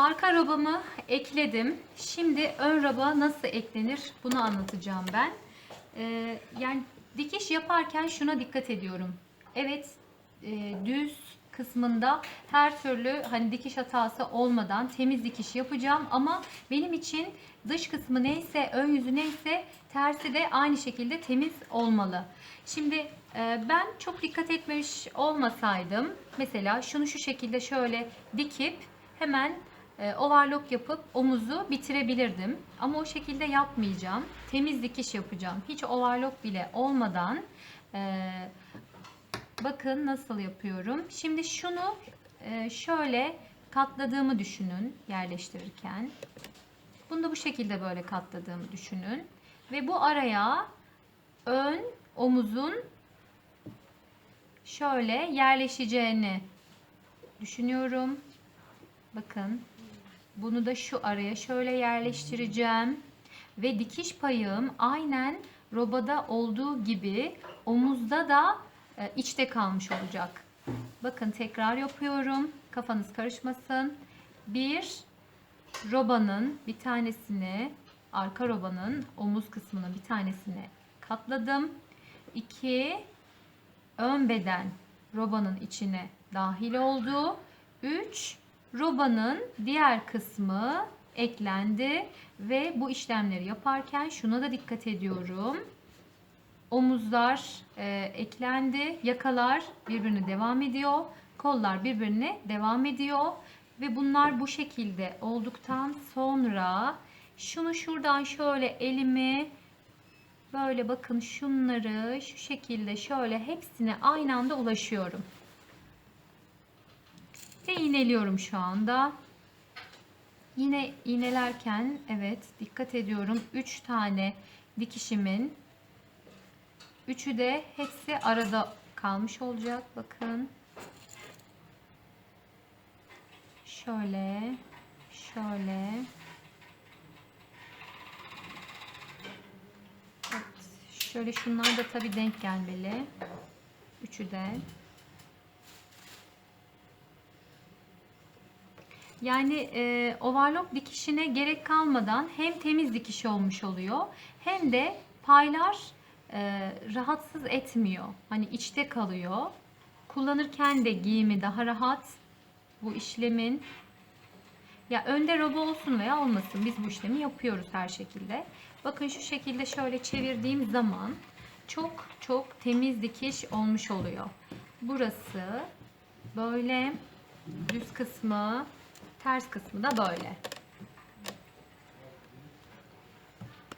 Arka robamı ekledim. Şimdi ön roba nasıl eklenir bunu anlatacağım ben. Ee, yani dikiş yaparken şuna dikkat ediyorum. Evet e, düz kısmında her türlü hani dikiş hatası olmadan temiz dikiş yapacağım ama benim için dış kısmı neyse ön yüzü neyse tersi de aynı şekilde temiz olmalı. Şimdi e, ben çok dikkat etmiş olmasaydım mesela şunu şu şekilde şöyle dikip hemen overlock yapıp omuzu bitirebilirdim. Ama o şekilde yapmayacağım. Temiz dikiş yapacağım. Hiç overlock bile olmadan e, bakın nasıl yapıyorum. Şimdi şunu e, şöyle katladığımı düşünün yerleştirirken. Bunu da bu şekilde böyle katladığımı düşünün. Ve bu araya ön omuzun şöyle yerleşeceğini düşünüyorum. Bakın bunu da şu araya şöyle yerleştireceğim. Ve dikiş payım aynen robada olduğu gibi omuzda da e, içte kalmış olacak. Bakın tekrar yapıyorum. Kafanız karışmasın. Bir robanın bir tanesini arka robanın omuz kısmının bir tanesini katladım. 2 ön beden robanın içine dahil oldu. 3 robanın diğer kısmı eklendi ve bu işlemleri yaparken şuna da dikkat ediyorum. Omuzlar e, eklendi, yakalar birbirine devam ediyor, kollar birbirine devam ediyor ve bunlar bu şekilde olduktan sonra şunu şuradan şöyle elimi böyle bakın şunları şu şekilde şöyle hepsine aynı anda ulaşıyorum. Ve iğneliyorum şu anda. Yine iğnelerken evet dikkat ediyorum 3 tane dikişimin üçü de hepsi arada kalmış olacak. Bakın. Şöyle şöyle Evet, şöyle şunlar da tabii denk gelmeli. Üçü de. Yani e, overlock dikişine gerek kalmadan hem temiz dikiş olmuş oluyor hem de paylar e, rahatsız etmiyor. Hani içte kalıyor. Kullanırken de giyimi daha rahat bu işlemin. Ya önde roba olsun veya olmasın biz bu işlemi yapıyoruz her şekilde. Bakın şu şekilde şöyle çevirdiğim zaman çok çok temiz dikiş olmuş oluyor. Burası böyle düz kısmı ters kısmı da böyle.